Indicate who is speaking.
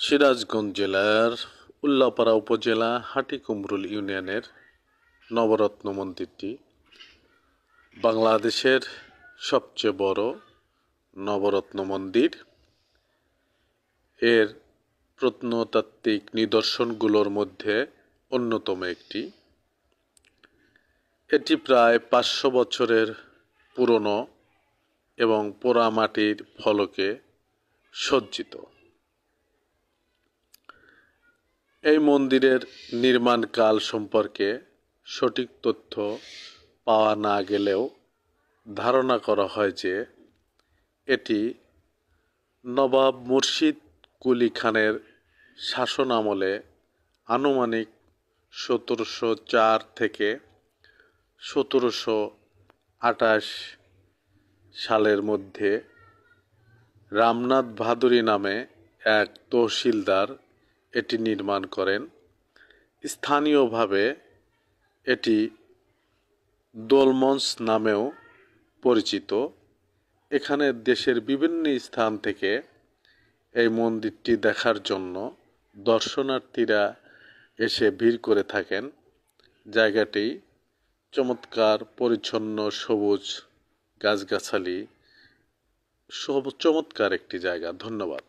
Speaker 1: সিরাজগঞ্জ জেলার উল্লাপাড়া উপজেলা হাটিকুমরুল ইউনিয়নের নবরত্ন মন্দিরটি বাংলাদেশের সবচেয়ে বড় নবরত্ন মন্দির। এর প্রত্নতাত্ত্বিক নিদর্শনগুলোর মধ্যে অন্যতম একটি। এটি প্রায় পাঁচশো বছরের পুরনো এবং পোড়ামাটির ফলকে সজ্জিত। এই মন্দিরের নির্মাণকাল সম্পর্কে সঠিক তথ্য পাওয়া না গেলেও ধারণা করা হয় যে এটি নবাব মুর্শিদ কুলি খানের শাসন আমলে আনুমানিক সতেরোশো চার থেকে সতেরোশো আটাশ সালের মধ্যে রামনাথ ভাদুরী নামে এক তহসিলদার এটি নির্মাণ করেন। স্থানীয়ভাবে এটি দোলমঞ্চ নামেও পরিচিত। এখানে দেশের বিভিন্ন স্থান থেকে এই মন্দিরটি দেখার জন্য দর্শনার্থীরা এসে ভিড় করে থাকেন। জায়গাটি চমৎকার, পরিচ্ছন্ন, সবুজ, গাছগাছালি চমৎকার একটি জায়গা। ধন্যবাদ।